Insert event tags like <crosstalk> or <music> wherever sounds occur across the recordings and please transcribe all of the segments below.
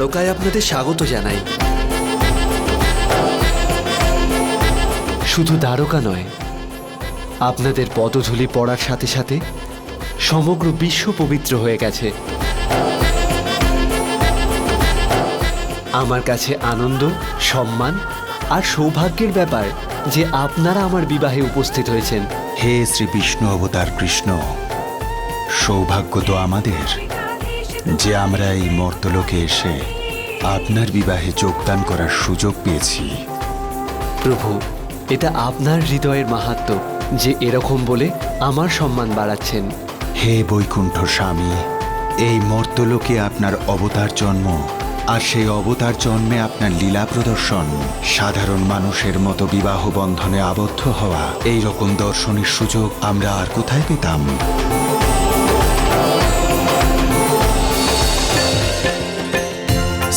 দ্বারকায় আপনাদের স্বাগত জানাই। শুধু দ্বারকা নয়, আপনাদের পদধূলি পড়ার সাথে সাথে সমগ্র বিশ্ব পবিত্র হয়ে গেছে। আমার কাছে আনন্দ, সম্মান আর সৌভাগ্যের ব্যাপার যে আপনারা আমার বিবাহে উপস্থিত হয়েছেন। হে শ্রী বিষ্ণু অবতার কৃষ্ণ, সৌভাগ্য তো আমাদের। যে আমরা এই মর্তলোকে এসে আপনার বিবাহে যোগদান করার সুযোগ পেয়েছি। প্রভু এটা আপনার হৃদয়ের মাহাত্ম্য যে এরকম বলে আমার সম্মান বাড়াচ্ছেন। হে বৈকুণ্ঠ স্বামী এই মর্তলোকে আপনার অবতার জন্ম আর সেই অবতার জন্মে আপনার লীলা প্রদর্শন সাধারণ মানুষের মতো বিবাহ বন্ধনে আবদ্ধ হওয়া এই রকম দর্শনের সুযোগ আমরা আর কোথায় পেতাম?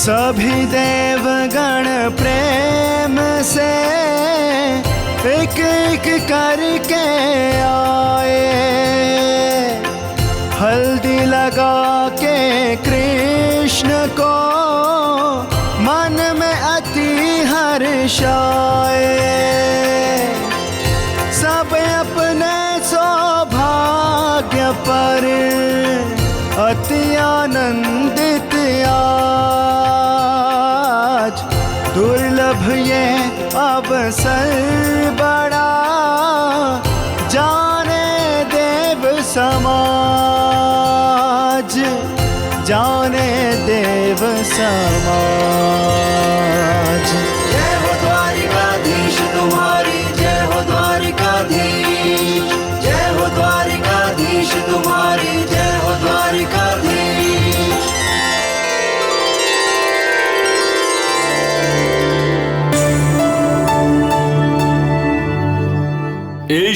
सभी देवगण प्रेम से एक एक करके आए। अवसर बड़ा जाने देव समाज जाने देव समाज।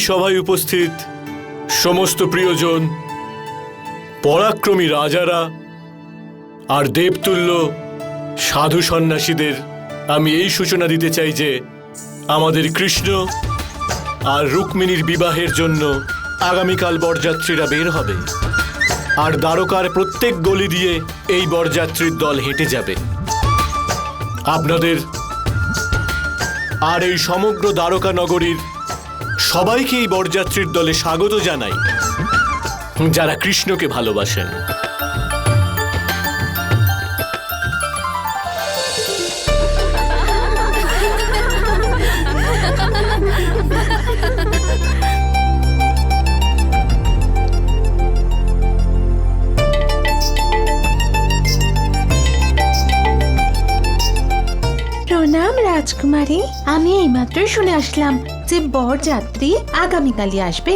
সভায় উপস্থিত সমস্ত প্রিয়জন, পরাক্রমী রাজারা আর দেবতুল্য সাধু সন্ন্যাসীদের, আমি এই সূচনা দিতে চাই যে আমাদের কৃষ্ণ আর রুক্মিণীর বিবাহের জন্য আগামীকাল বরযাত্রীরা বের হবে আর দ্বারকার প্রত্যেক গলি দিয়ে এই বরযাত্রীর দল হেঁটে যাবে। আপনাদের আর এই সমগ্র দ্বারকা নগরীর সবাইকে এই বরযাত্রীর দলে স্বাগত জানাই। যারা কৃষ্ণকে ভালোবাসেন। প্রণাম রাজকুমারী, আমি এইমাত্র শুনে আসলাম। যে বরযাত্রী আগামীকালই আসবে।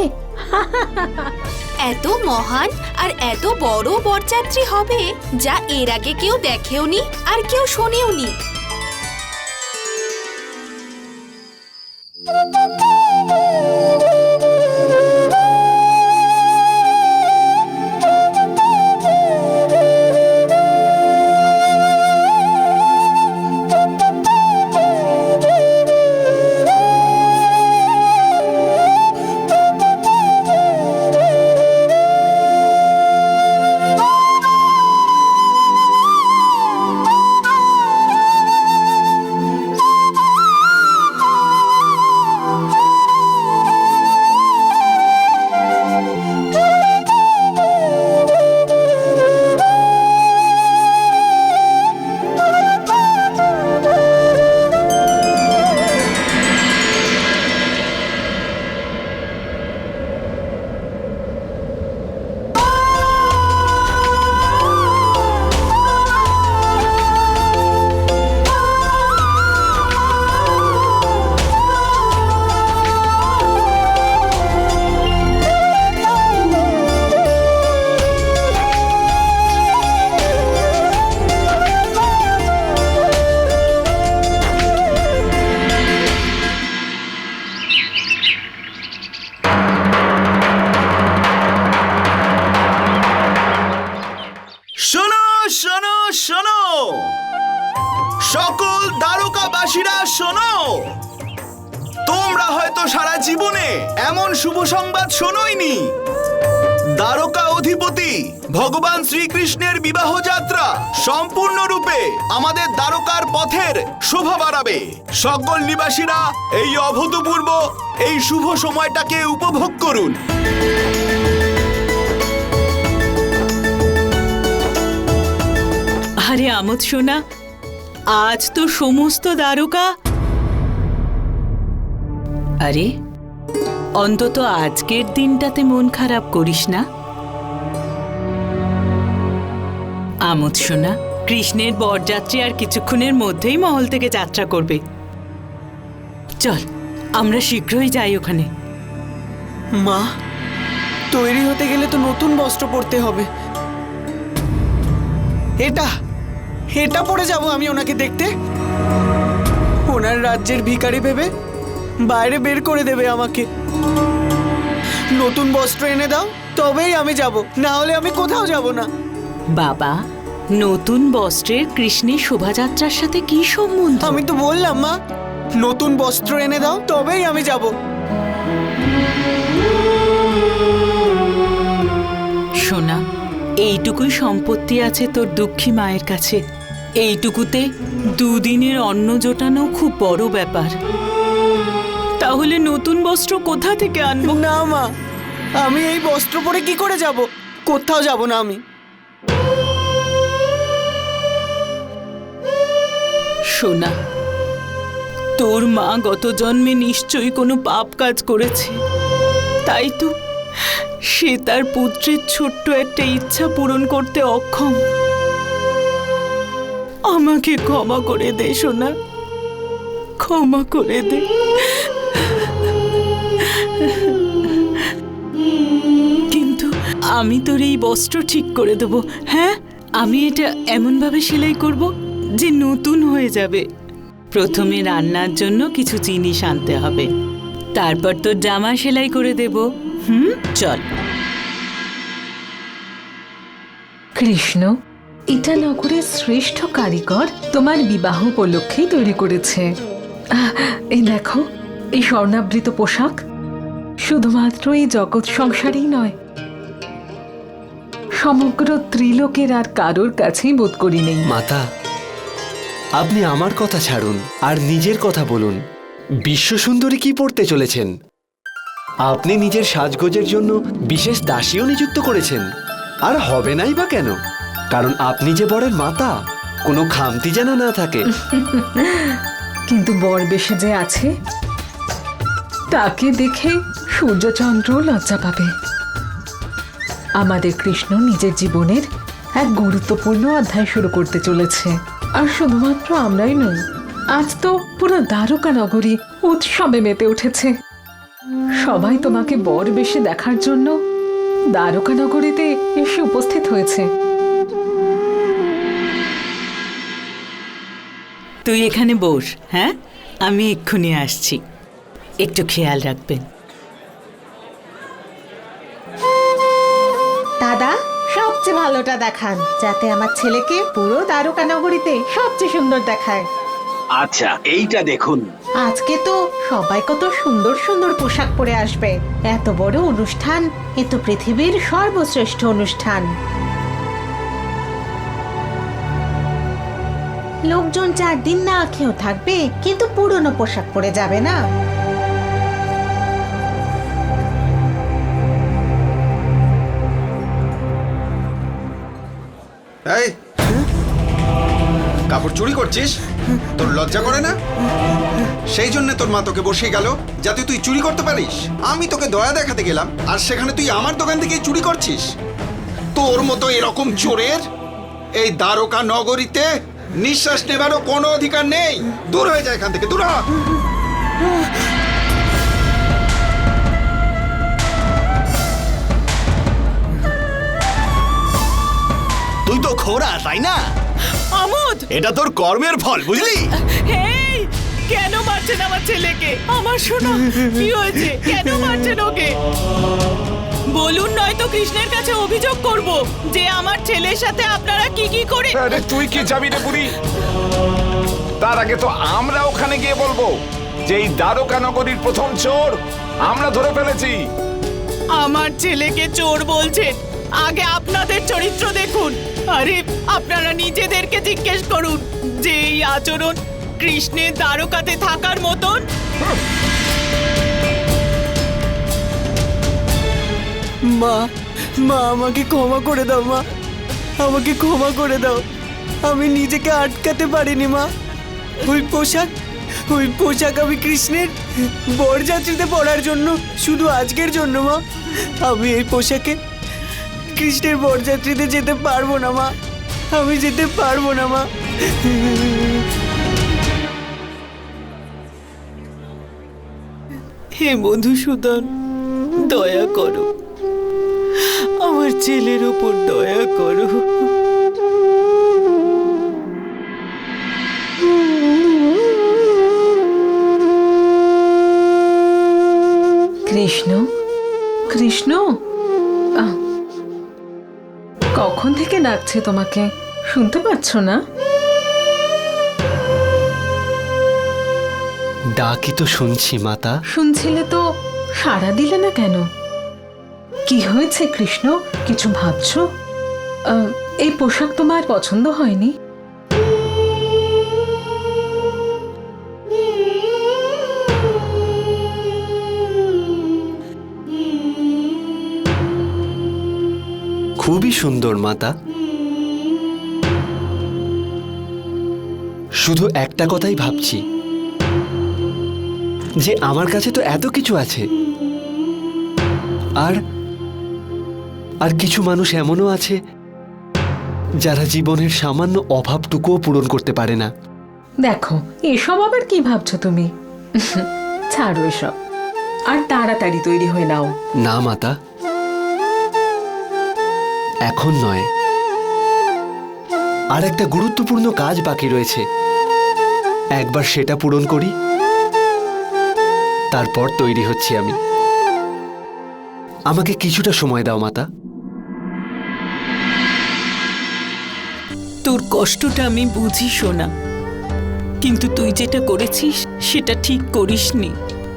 <laughs> এত মহান আর এত বড় বরযাত্রী হবে যা এর আগে কেউ দেখেওনি আর কেউ শোনেওনি। সকল দ্বারকাবাসীরা শোনো। তোমরা হয়তো সারা জীবনে এমন শুভ সংবাদ শোনোইনি। দ্বারকা অধিপতি ভগবান শ্রীকৃষ্ণের বিবাহ যাত্রা সম্পূর্ণরূপে আমাদের দ্বারকার পথের শোভা বাড়াবে। সকল নিবাসীরা এই অভূতপূর্ব, এই শুভ সময়টাকে উপভোগ করুন। আরে আমোদ শোনা আজ তো সমস্ত দ্বারকা। আরে, অন্তত আজকের দিনটাতে মন খারাপ করিস না। আমোদ শোনা, কৃষ্ণের বরযাত্রী আর কিছুক্ষণের মধ্যেই মহল থেকে যাত্রা করবে। চল, আমরা শীঘ্রই যাই ওখানে। মা, তৈরি হতে গেলে তো নতুন বস্ত্র পরতে হবে। এটা এটা পড়ে যাব আমি ওনাকে দেখতে। ওনার রাজ্যের ভিখারি ভেবে বাইরে বের করে দেবে আমাকে। নতুন বস্ত্র এনে দাও তবেই আমি যাব। না হলে আমি কোথাও যাব না। বাবা নতুন বস্ত্রের কৃষ্ণের শোভাযাত্রার সাথে কি সম্বন্ধ? আমি তো বললাম মা। নতুন বস্ত্র এনে দাও তবেই আমি যাব। সোনা এইটুকুই সম্পত্তি আছে তোর দুঃখী মায়ের কাছে। এইটুকুতে দুদিনের অন্ন জোটানো খুব বড় ব্যাপার। তাহলে নতুন বস্ত্র কোথা থেকে আনব? না মা। আমি এই বস্ত্র পরে কি করে যাব? কোথাও যাব না আমি। সোনা তোর মা গত জন্মে নিশ্চয়ই কোনো পাপ কাজ করেছে। তাই তো সে তার পুত্রের ছোট্ট একটা ইচ্ছা পূরণ করতে অক্ষম। আমাকে ক্ষমা করে দে, সোনা। ক্ষমা করে দে। কিন্তু আমি তোর এই বস্ত্র ঠিক করে দেবো হ্যাঁ? আমি এটা এমনভাবে সেলাই করব যে নতুন হয়ে যাবে। প্রথমে রান্নার জন্য কিছু জিনিস আনতে হবে। তারপর তোর জামা সেলাই করে দেব। হুম? চল। কৃষ্ণ এটা নগরের শ্রেষ্ঠ কারিগর তোমার বিবাহ উপলক্ষেই তৈরি করেছে। এই দেখো, এই স্বর্ণাবৃত পোশাক। শুধুমাত্র এই জগৎ সংসারেই নয়, সমগ্র ত্রিলোকের আর কারোর কাছেই বোধ করি নেই। মাতা, আপনি আমার কথা ছাড়ুন আর নিজের কথা বলুন। বিশ্ব সুন্দরী কি পড়তে চলেছেন? আপনি নিজের সাজগোজের জন্য বিশেষ দাসীও নিযুক্ত করেছেন। আর হবে নাই বা কেন? কারণ আপনি যে বরের মাতা, কোনো খামতি যেন না থাকে। কিন্তু বর বেশে যে আছে, তাকে দেখে সূর্যচন্দ্র লজ্জা পাবে। আমাদের কৃষ্ণ নিজের জীবনের এক গুরুত্বপূর্ণ অধ্যায় শুরু করতে চলেছে। আর শুধুমাত্র আমরাই নই, আজ তো পুরো দ্বারকা নগরী উৎসবে মেতে উঠেছে। সবাই তোমাকে বর বেশে দেখার জন্য দ্বারকা নগরীতে এসে উপস্থিত হয়েছে। তুই এখানে বস হ্যাঁ? আমি এক্ষুনি আসছি। একটু খেয়াল রাখবেন। দাদা সবচেয়ে ভালোটা দেখান যাতে আমার ছেলেকে পুরো দ্বারকা নগরীতে সবচেয়ে সুন্দর দেখায়। আচ্ছা এইটা দেখুন। আজকে তো সবাই কত সুন্দর সুন্দর পোশাক পরে আসবে। এত বড় অনুষ্ঠান এ তো পৃথিবীর সর্বশ্রেষ্ঠ অনুষ্ঠান। লোকজন চার দিন না খেয়েও থাকবে, কিন্তু পুরনো পোশাক পরে যাবে না। এই, কাপড় চুরি করছিস? তোর লজ্জা করে না? সেই জন্য তোর মা তোকে বসিয়ে গেল, যাতে তুই চুরি করতে পারিস। আমি তোকে দয়া দেখাতে গেলাম, আর সেখানে তুই আমার দোকান থেকে চুরি করছিস। তোর মতো এরকম চোরের এই দ্বারকা নগরীতে নিঃশ্বাস নেবারও কোনো অধিকার নেই। দূর হয়ে যায় এখান থেকে দূর হ। তুই তো খোরা তাই না? আমোদ! এটা তোর কর্মের ফল বুঝলি? হেই! কেন মারছেন আমার ছেলেকে? আমার শোনো কি হয়েছে? কেন মারছেন ওকে? বলুন নয়তো কৃষ্ণের কাছে অভিযোগ করব যে আমার ছেলের সাথে আপনারা কি কি করে আরে তুই কি যাবি রে বুড়ি? তার আগে তো আমরা ওখানে গিয়ে বলব যে এই দ্বারকা নগরীর প্রথম চোর আমরা ধরে ফেলেছি। আমার ছেলেকে চোর বলছেন আগে আপনাদের চরিত্র দেখুন। আরে আপনারা নিজেদেরকে জিজ্ঞেস করুন যে এই আচরণ কৃষ্ণের দ্বারকাতে থাকার মতন? মা মা, আমাকে ক্ষমা করে দাও, মা। আমাকে ক্ষমা করে দাও। আমি নিজেকে আটকাতে পারিনি, মা। ওই পোশাক ওই পোশাক আমি কৃষ্ণের বরযাত্রীতে পরার জন্য, শুধু আজকের জন্য, মা। আমি এই পোশাকে কৃষ্ণের বরযাত্রীতে যেতে পারব না, মা। আমি যেতে পারব না, মা। হে মধুসূদন, দয়া করো। ছেলের ওপর দয়া করো। কৃষ্ণ? কৃষ্ণ? কখন থেকে ডাকছে তোমাকে? শুনতে পাচ্ছ না? ডাকি তো শুনছি মাতা। শুনছিলে তো সাড়া দিলে না কেন? কি হয়েছে কৃষ্ণ? কিছু ভাবছ? এই পোশাক তোমার পছন্দ হয়নি? খুবই সুন্দর, মাতা। শুধু একটা কথাই ভাবছি। যে আমার কাছে তো এত কিছু আছে। আর আর কিছু মানুষ এমনও আছে যারা জীবনের সামান্য অভাবটুকুও পূরণ করতে পারে না। দেখো এসব আবার কি ভাবছ তুমি? <laughs> ছাড়ো এসব। আর তাড়াতাড়ি তৈরি হয়ে নাও। না মাতা। এখন নয়। আর একটা গুরুত্বপূর্ণ কাজ বাকি রয়েছে। একবার সেটা পূরণ করি তারপর তৈরি হচ্ছি আমি। আমাকে কিছুটা সময় দাও মাতা। তোর কষ্টটা আমি বুঝি, সোনা। কিন্তু তুই যেটা করেছিস, সেটা ঠিক করিসনি।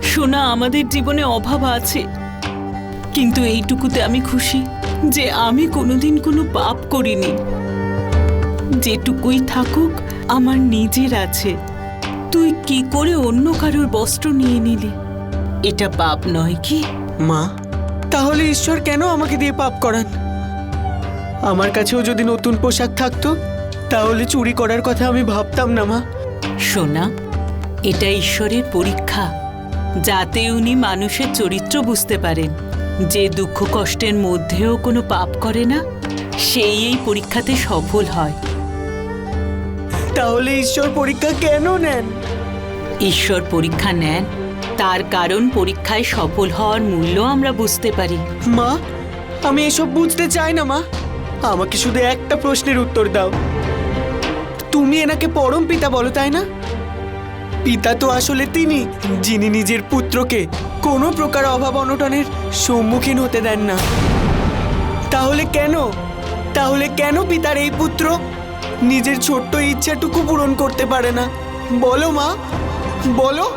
সোনা, আমাদের জীবনে অভাব আছে। কিন্তু এইটুকুতে আমি খুশি যে আমি কোনোদিন কোনো পাপ করিনি। যেটুকুই থাকুক, আমার নিজের আছে। তুই কি করে অন্য কারোর বস্ত্র নিয়ে নিলি? এটা পাপ নয় কি? মা, তাহলে ঈশ্বর কেন আমাকে দিয়ে পাপ করান? আমার কাছেও যদি নতুন পোশাক থাকতো তাহলে চুরি করার কথা আমি ভাবতাম না মা। সোনা এটা ঈশ্বরের পরীক্ষা। যাতে উনি মানুষের চরিত্র বুঝতে পারেন। যে দুঃখ কষ্টের মধ্যেও কোনো পাপ করে না সেই এই পরীক্ষাতে সফল হয়। তাহলে ঈশ্বর পরীক্ষা কেন নেন? ঈশ্বর পরীক্ষা নেন তার কারণ পরীক্ষায় সফল হওয়ার মূল্য আমরা বুঝতে পারি। মা আমি এসব বুঝতে চাই না মা। আমাকে শুধু একটা প্রশ্নের উত্তর দাও। তুমি এনাকে পরম পিতা বলো, তাই না? পিতা তো আসলে তিনি, যিনি নিজের পুত্রকে কোনো প্রকার অভাব অনটনের সম্মুখীন হতে দেন না। তাহলে কেন? তাহলে কেন পিতার এই পুত্র নিজের ছোট্ট ইচ্ছাটুকু পূরণ করতে পারে না? বলো মা, বলো।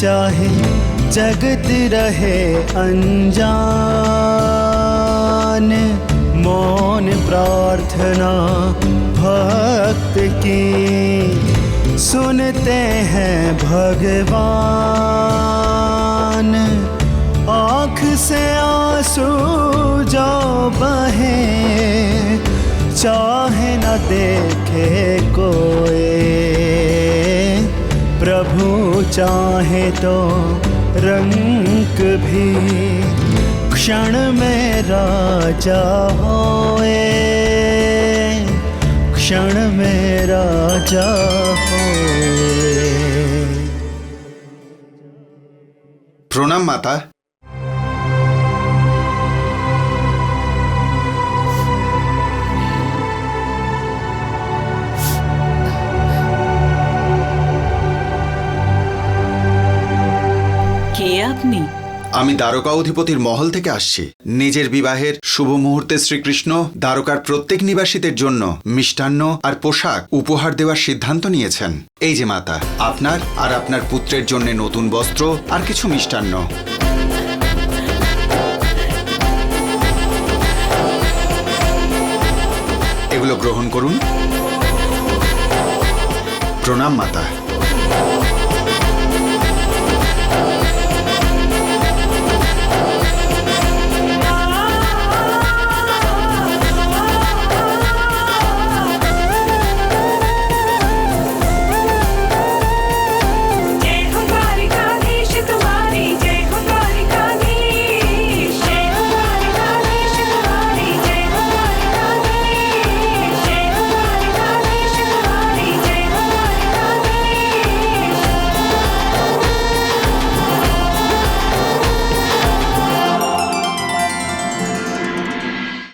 चाहे जगत रहे अनजान। मौन प्रार्थना भक्त की। सुनते हैं भगवान। आँख से आँसू जो बहे, चाहे न देखे कोई। प्रभु चाहे तो रंग भी क्षण में राजा होए। क्षण में राजा होए। प्रणाम माता আমি দ্বারকা অধিপতির মহল থেকে আসছি। নিজের বিবাহের শুভ মুহূর্তে শ্রীকৃষ্ণ দ্বারকার প্রত্যেক নিবাসীদের জন্য মিষ্টান্ন আর পোশাক উপহার দেওয়ার সিদ্ধান্ত নিয়েছেন। এই যে মাতা, আপনার আর আপনার পুত্রের জন্য নতুন বস্ত্র আর কিছু মিষ্টান্ন। এগুলো গ্রহণ করুন। প্রণাম মাতা।